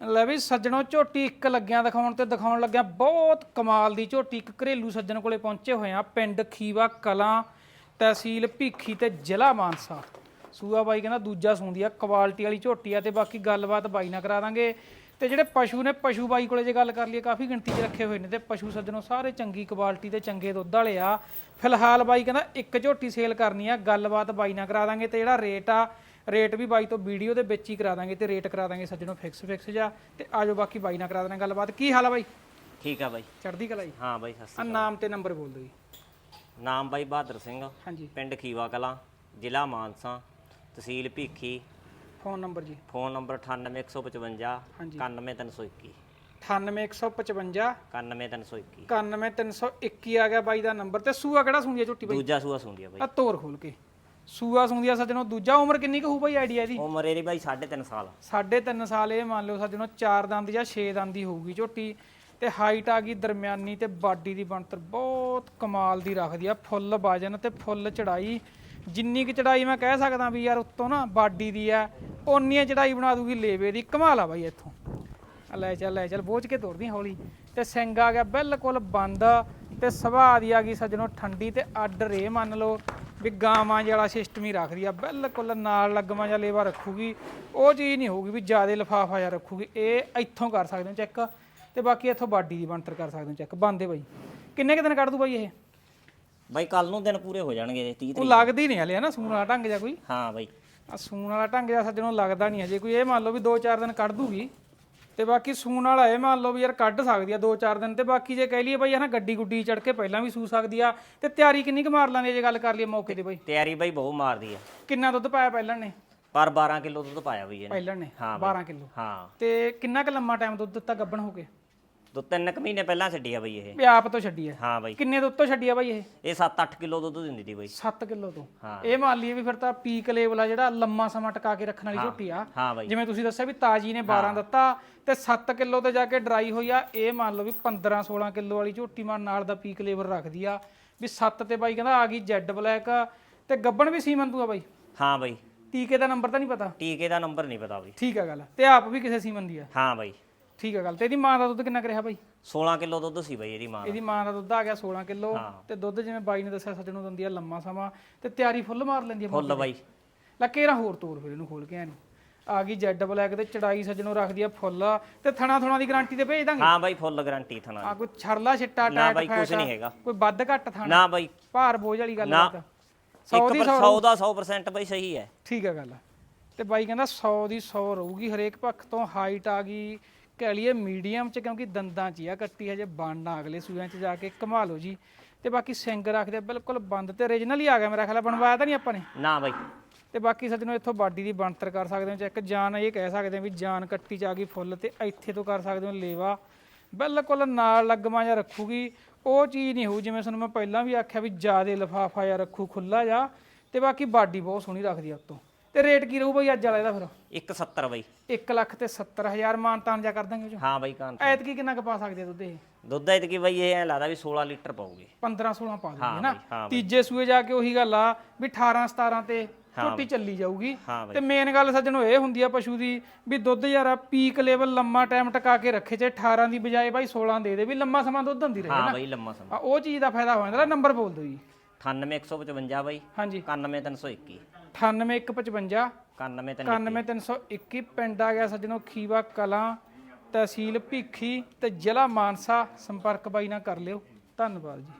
ਲੈ ਵੀ ਸੱਜਣੋ, ਝੋਟੀ ਇੱਕ ਲੱਗਿਆ ਦਿਖਾਉਣ ਤੇ ਦਿਖਾਉਣ ਲੱਗਿਆ ਬਹੁਤ ਕਮਾਲ ਦੀ ਝੋਟੀ, ਇੱਕ ਘਰੇਲੂ ਸੱਜਣ ਕੋਲੇ ਪਹੁੰਚੇ ਹੋਏ ਆ ਪਿੰਡ ਖੀਵਾ ਕਲਾਂ ਤਹਿਸੀਲ ਭੀਖੀ ਤੇ ਜ਼ਿਲ੍ਹਾ ਮਾਨਸਾ। ਸੂਆ ਬਾਈ ਕਹਿੰਦਾ ਦੂਜਾ ਸੂੰਦੀ ਆ ਕੁਆਲਿਟੀ ਵਾਲੀ ਝੋਟੀ ਆ ਤੇ ਬਾਕੀ ਗੱਲਬਾਤ ਬਾਈ ਨਾਲ ਕਰਾ ਦਾਂਗੇ। ਤੇ ਜਿਹੜੇ ਪਸ਼ੂ ਨੇ, ਪਸ਼ੂ ਬਾਈ ਕੋਲੇ ਜੇ ਗੱਲ ਕਰ ਲਈਏ, ਕਾਫੀ ਗਿਣਤੀ 'ਚ ਰੱਖੇ ਹੋਏ ਨੇ ਤੇ ਪਸ਼ੂ ਸੱਜਣੋ ਸਾਰੇ ਚੰਗੀ ਕੁਆਲਿਟੀ ਤੇ ਚੰਗੇ ਦੁੱਧ ਵਾਲੇ ਆ। ਫਿਲਹਾਲ ਬਾਈ ਕਹਿੰਦਾ ਇੱਕ ਝੋਟੀ ਸੇਲ ਕਰਨੀ ਆ, ਗੱਲਬਾਤ ਬਾਈ ਨਾਲ ਕਰਾ ਦਾਂਗੇ ਤੇ ਜਿਹੜਾ ਰੇਟ ਆ ਰੇਟ ਵੀ ਬਾਈ ਤੋਂ ਵੀਡੀਓ ਦੇ ਵਿੱਚ ਹੀ ਕਰਾ ਦਾਂਗੇ ਤੇ ਰੇਟ ਕਰਾ ਦਾਂਗੇ ਸੱਜਣੋ ਫਿਕਸ ਫਿਕਸ ਜਾ ਤੇ ਆਜੋ ਬਾਕੀ ਬਾਈ ਨਾਲ ਕਰਾ ਦਾਂਗੇ ਗੱਲਬਾਤ। ਕੀ ਹਾਲ ਆ ਬਾਈ? ਠੀਕ ਆ ਬਾਈ। ਚੜ੍ਹਦੀ ਕਲਾ ਜੀ? ਹਾਂ ਬਾਈ ਸਤਿ ਆ ਨਾਮ ਤੇ ਨੰਬਰ ਬੋਲ ਦਿਓ ਜੀ। ਸ਼੍ਰੀ ਨਾਮ ਬਾਈ ਬਹਾਦਰ ਸਿੰਘ। ਹਾਂਜੀ। ਪਿੰਡ ਖੀਵਾ ਕਲਾਂ ਜ਼ਿਲ੍ਹਾ ਮਾਨਸਾ ਤਹਿਸੀਲ ਭੀਖੀ। ਫੋਨ ਨੰਬਰ ਜੀ। ਫੋਨ ਨੰਬਰ 98155 ਹਾਂਜੀ। 91121 98155 91321 91321 ਆ ਗਿਆ ਬਾਈ ਦਾ ਨੰਬਰ ਤੇ ਸੂਆ ਕਿਹੜਾ ਸੁਣਦੀ ਆ ਝੋਟੀ ਬਾਈ? ਦੂਜਾ ਸੂਆ ਸੁੰਦੀ ਆ ਬਾਈ। ਆ ਤੋਰ ਖੋਲ ਕੇ। ਸੂਆ ਸੁਣਦੀ ਆ ਸੱਜਣੋ ਦੂਜਾ ਉਮਰ ਕਿੰਨੀ ਕੁ ਹੋਊ ਬਾਈ ਆਈਡੀਆ ਦੀ ਉਮਰ ਇਹਦੀ ਬਾਈ 3.5 ਸਾਲ। ਸਾਢੇ ਤਿੰਨ ਸਾਲ ਇਹ ਮੰਨ ਲਓ ਸੱਜਣੋ ਚਾਰ ਦੰਦ ਜਾਂ 6 ਦੰਦ ਦੀ ਹੋਊਗੀ ਝੋਟੀ। ਤੇ ਹਾਈਟ ਆ ਗਈ ਦਰਮਿਆਨੀ ਤੇ ਬਾਡੀ ਦੀ ਬਣਤਰ ਬਹੁਤ ਕਮਾਲ ਦੀ ਰੱਖਦੀ ਆ ਫੁੱਲ ਵਜਨ ਤੇ ਫੁੱਲ ਚੜਾਈ। ਜਿੰਨੀ ਕਿ ਚੜਾਈ ਮੈਂ ਕਹਿ ਸਕਦਾ ਵੀ ਯਾਰ ਉੱਤੋਂ ਨਾ ਬਾਡੀ ਦੀ ਆ ਓਨੀ ਚੜਾਈ ਬਣਾ ਦੂਗੀ ਲੇਵੇ ਦੀ। ਕਮਾਲ ਆ ਬਾਈ ਇੱਥੋਂ। ਆ ਲੈ ਚੱਲ ਲੈ ਚੱਲ ਬੋਝ ਕੇ ਤੋਰਦੀ ਹੌਲੀ। ਤੇ ਸਿੰਘ ਆ ਗਿਆ ਬਿਲਕੁਲ ਬੰਦ ਤੇ ਸੁਭਾਅ ਦੀ ਆ ਗਈ ਸੱਜਣੋ ਠੰਡੀ ਤੇ ਅੱਡ ਰੇ ਮੰਨ ਲਓ। ਵੀ ਗਾਵਾਂ ਜਿਹੜਾ ਸਿਸਟਮ ਹੀ ਰੱਖਦੀ ਆ ਬਿਲਕੁਲ ਨਾਲ ਲੱਗਵਾਂ ਜਾਂ ਲੇਵਾ ਰੱਖੂਗੀ ਉਹ ਚੀਜ਼ ਨਹੀਂ ਹੋਊਗੀ ਵੀ ਜਿਆਦੇ ਲਫਾਫਾ ਜਾਂ ਰੱਖੂਗੀ ਇਹ ਇੱਥੋਂ ਕਰ ਸਕਦੇ ਹੋ ਚੈੱਕ ਤੇ ਬਾਕੀ ਇੱਥੋਂ ਬਾਡੀ ਦੀ ਬਣਤਰ ਕਰ ਸਕਦੇ ਹੋ ਚੈੱਕ ਬੰਦੇ ਬਾਈ। ਕਿੰਨੇ ਕੁ ਦਿਨ ਕੱਢ ਦੂ ਬਾਈ ਇਹ? ਬਾਈ ਕੱਲ ਨੂੰ ਦਿਨ ਪੂਰੇ ਹੋ ਜਾਣਗੇ ਇਹਦੇ 30 ਉਹ ਤਰੀਕ ਲੱਗਦੀ ਨਹੀਂ ਹਲੇ ਹਨਾ ਸੂਣ ਵਾਲਾ ਢੰਗ ਜਾਂ ਕੋਈ? ਹਾਂ ਬਾਈ। ਆ ਸੂਣ ਵਾਲਾ ਢੰਗ ਜਾਂ ਸੱਜਣੋਂ ਲੱਗਦਾ ਨਹੀਂ ਅਜੇ ਕੋਈ ਇਹ ਮੰਨ ਲਓ ਵੀ 2-4 ਦਿਨ ਕੱਢ ਦੂਗੀ ਤੇ ਬਾਕੀ ਸੂਣ ਵਾਲਾ ਇਹ ਮੰਨ ਲਓ ਵੀ ਯਾਰ ਕੱਢ ਸਕਦੀ ਆ 2-4 ਦਿਨ ਤੇ। ਬਾਕੀ ਜੇ ਕਹਿ ਲਈਏ ਬਈ ਹਨਾ ਗੱਡੀ ਗੁੱਡੀ ਚੜ ਕੇ ਪਹਿਲਾਂ ਵੀ ਸੂ ਸਕਦੀ ਆ ਤੇ ਤਿਆਰੀ ਕਿੰਨੀ ਕੁ ਮਾਰ ਲਾਂਦੀ ਜੇ ਗੱਲ ਕਰ ਲਈਏ ਮੌਕੇ ਤੇ ਬਈ? ਤਿਆਰੀ ਬਾਈ ਬਹੁਤ ਮਾਰਦੀ ਆ। ਕਿੰਨਾ ਦੁੱਧ ਪਾਇਆ ਪਹਿਲਾਂ ਨੇ? ਪਰ 12 ਕਿਲੋ ਦੁੱਧ ਪਾਇਆ ਬਈ ਇਹਨੇ। ਪਹਿਲਾਂ ਨੇ? ਹਾਂ 12 ਕਿਲੋ? ਹਾਂ। ਤੇ ਕਿੰਨਾ ਕੁ ਲੰਮਾ ਟਾਈਮ ਦੁੱਧ ਦਿੱਤਾ ਗੱਬਣ ਹੋ ਕੇ? ਦੋ ਤਿੰਨ ਕੁ ਮਹੀਨੇ ਪਹਿਲਾਂ ਛੱਡੀ ਆ ਬਈ ਇਹ। ਵੀ ਆਪ ਤੋਂ ਛੱਡੀ ਆ? ਹਾਂ ਬਾਈ। ਕਿੰਨੇ ਦੁੱਧ ਤੋਂ ਛੱਡੀ ਆ ਬਾਈ ਇਹ? ਇਹ 7-8 ਕਿਲੋ ਦੁੱਧ ਦਿੰਦੀ ਸੀ ਬਾਈ। 7 ਕਿਲੋ ਤੋਂ? ਹਾਂ। ਇਹ ਮੰਨ ਲਈਏ ਵੀ ਫਿਰ ਤਾਂ ਪੀਕ ਲੈਵਲ ਆ ਜਿਹੜਾ ਲੰਮਾ ਸਮਾਂ ਟਿਕਾ ਕੇ ਰੱਖਣ ਵਾਲੀ ਝੋਟੀ ਆ। ਹਾਂ ਬਾਈ। ਜਿਵੇਂ ਤੁਸੀਂ ਦੱਸਿਆ ਵੀ ਤਾਜੀ ਨੇ 12 ਦਿੱਤਾ ਤੇ 7 ਕਿਲੋ ਤੇ ਜਾ ਕੇ ਡਰਾਈ ਹੋਈ ਆ। ਇਹ ਮੰਨ ਲਓ ਵੀ 15 16 ਕਿਲੋ ਵਾਲੀ ਝੋਟੀ ਮਾਰ ਨਾਲ ਦਾ ਪੀਕ ਲੈਵਲ ਰੱਖਦੀ ਆ। ਵੀ 7 ਤੇ ਬਾਈ ਕਹਿੰਦਾ ਆ ਗਈ ਜੈਡ ਬਲੈਕ ਤੇ ਗੱਬਣ ਵੀ ਸੀਮਨ ਤੂੰ ਆ ਬਾਈ? ਹਾਂ ਬਾਈ। ਟੀਕੇ ਦਾ ਨੰਬਰ ਤਾਂ ਨਹੀਂ ਪਤਾ? ਟੀਕੇ ਦਾ ਨੰਬਰ ਨਹੀਂ ਪਤਾ ਬਾਈ। ਠੀਕ ਆ ਗੱਲ। ਤੇ ਆਪ ਵੀ ਕਿਸੇ ਸੀਮਨ ਦੀ ਆ? ਹਾਂ ਬਾਈ। ਠੀਕ ਆ ਗੱਲ। ਤੇ ਇਹਦੀ ਮਾਂ ਦਾ ਦੁੱਧ ਕਿੰਨਾ ਕਰਿਆ ਬਾਈ? 16 ਕਿਲੋ ਦੁੱਧ ਸੀ ਬਾਈ ਇਹਦੀ ਮਾਂ ਦਾ। ਇਹਦੀ ਮਾਂ ਦਾ ਦੁੱਧ ਆ ਗਿਆ 16 ਕਿਲੋ। ਤੇ ਦੁੱਧ ਜਿਵੇਂ ਬਾਈ ਨੇ ਦੱਸਿਆ ਸੱਜਣੋਂ ਦਿੰਦੀ ਆ ਲੰਮਾ ਸਮਾਂ। ਤੇ ਤਿਆਰੀ ਫੁੱਲ ਮਾਰ ਲੈਂਦੀ ਆ ਫੁੱਲ ਬਾਈ। ਲੈ ਕੇਰਾ ਹੋਰ ਤੋਰ ਫਿਰ ਇਹਨੂੰ ਖੋਲ ਕੇ ਆਣੀ ਆ ਗਈ ਜੈਡ ਬਲੈਕ ਤੇ ਚੜਾਈ ਸੱਜਣੋਂ ਰੱਖਦੀ ਆ ਫੁੱਲ। ਤੇ ਥਣਾ ਥਣਾ ਦੀ ਗਾਰੰਟੀ ਤੇ ਭੇਜ ਦਾਂਗੇ? ਹਾਂ ਬਾਈ ਫੁੱਲ ਗਾਰੰਟੀ ਥਣਾ ਆ ਕੋਈ ਛੜਲਾ ਛਿੱਟਾ ਨਾ ਟਾਇਟ ਬਾਈ ਕੁਛ ਫੈਟ ਨਹੀਂ ਹੈਗਾ। ਕੋਈ ਵੱਧ ਘੱਟ ਥਾਣਾ? ਨਾ ਬਾਈ। ਭਾਰ ਬੋਝ ਵਾਲੀ ਗੱਲ ਨਾ। ਬਾਤ 100 ਦੀ 100 100 ਦਾ 100% ਬਾਈ ਸਹੀ ਹੈ। ਠੀਕ ਹੈ ਗੱਲ। ਤੇ ਬਾਈ ਕਹਿੰਦਾ 100 ਦੀ 100 ਰਹੂਗੀ ਹਰੇਕ ਪੱਖ ਤੋਂ ਹਾਈਟ ਆ ਗਈ। ਕਹਿ ਲਈਏ ਮੀਡੀਅਮ ਚ ਕਿਉਂਕਿ ਦੰਦਾਂ ਚ ਹੀ ਆ ਕੱਟੀ ਹਜੇ ਬਣਨਾ ਅਗਲੇ ਸੂਆਂ ਚ ਜਾ ਕੇ ਕਮਾ ਲਓ ਜੀ। ਤੇ ਬਾਕੀ ਸਿੰਗ ਰੱਖਦੇ ਬਿਲਕੁਲ ਬੰਦ ਤੇ origignal ਹੀ ਆ ਗਿਆ ਮੇਰਾ ਖਿਆਲ ਆ, ਬਣਵਾਇਆ ਤਾਂ ਨਹੀਂ ਆਪਾਂ ਨੇ? ਨਾ ਬਾਈ। ਤੇ ਬਾਕੀ ਸੱਜਣੋ ਇੱਥੋਂ ਬਾਡੀ ਦੀ ਬਣਤਰ ਕਰ ਸਕਦੇ ਹੋ ਚੈੱਕ ਜਾਨ ਇਹ ਕਹਿ ਸਕਦੇ ਹਾਂ ਵੀ ਜਾਨ ਕੱਟੀ ਚ ਆ ਗਈ ਫੁੱਲ ਤੇ ਇੱਥੇ ਤੋਂ ਕਰ ਸਕਦੇ ਹੋ ਲੇਵਾ। ਬਿਲਕੁਲ ਨਾਲ ਲੱਗਵਾ ਜਾਂ ਰੱਖੂਗੀ। ਉਹ ਚੀਜ਼ ਨਹੀਂ ਹੋਊ ਜਿਵੇਂ ਤੁਹਾਨੂੰ ਮੈਂ ਪਹਿਲਾਂ ਵੀ ਆਖਿਆ ਵੀ ਜਿਆਦੇ ਲਫਾਫਾ ਜਾਂ ਰੱਖੂ ਖੁੱਲਾ ਜਾ ਤੇ ਬਾਕੀ ਬਾਡੀ ਬਹੁਤ ਸੋਹਣੀ ਰੱਖਦੀ ਆ ਉਤੋਂ। ਤੇ ਰੇਟ ਕੀ ਰਹੂ ਬਈ ਅੱਜ ਵਾਲਾ ਇਹਦਾ ਫਿਰ? 170 ਬਾਈ। 1 ਲੱਖ ਤੇ 70000 ਮਾਨਤਾਨ ਜਾ ਕਰ ਦਾਂਗੇ ਜੋ ਹਾਂ ਬਾਈ ਕਾਂ ਐਤਕੀ ਕਿੰਨਾ ਕੁ ਪਾ ਸਕਦੇ ਆ ਦੁੱਧ ਇਹ? ਦੁੱਧ ਐਤ ਕੀ ਬਾਈ ਇਹ ਐਂ ਲੱਗਦਾ ਵੀ 16 ਲੀਟਰ ਪਾਉਗੇ 15 16 ਪਾ ਦੂਗੇ ਹਾਂ ਨਾ? ਤੀਜੇ ਸੂਏ ਜਾ ਕੇ ਉਹੀ ਗੱਲ ਆ ਵੀ 18 17 ਤੇ ਝੋਟੀ ਚੱਲੀ ਜਾਊਗੀ। ਤੇ ਮੇਨ ਗੱਲ ਸੱਜਣੋ ਇਹ ਹੁੰਦੀ ਆ ਪਸ਼ੂ ਦੀ ਵੀ ਦੁੱਧ ਯਾਰ ਪੀਕ ਲੈਵਲ ਲੰਮਾ ਟਾਈਮ ਟਿਕਾ ਕੇ ਰੱਖੇ ਜੇ 18 ਦੀ ਬਜਾਏ ਬਾਈ 16 ਦੇ ਦੇ ਵੀ ਲੰਮਾ ਸਮਾਂ ਦੁੱਧ ਦਿੰਦੀ ਰਹੇ ਹਾਂ ਬਾਈ ਲੰਮਾ ਸਮਾਂ। ਉਹ ਚੀਜ਼ ਦਾ ਫਾਇਦਾ ਹੋ ਜਾਂਦਾ ਨੰਬਰ ਬੋਲ ਦਿਓ ਜੀ। 98155 ਬਾਈ। ਹਾਂਜੀ। 91321 98155 91321 91321 ਪਿੰਡ ਆ ਗਿਆ ਸੱਜਣੋ ਖੀਵਾ ਕਲਾਂ ਤਹਿਸੀਲ ਭੀਖੀ ਤੇ ਜ਼ਿਲ੍ਹਾ ਮਾਨਸਾ। ਸੰਪਰਕ ਬਾਈ ਨਾਲ ਕਰ ਲਿਓ। ਧੰਨਵਾਦ ਜੀ।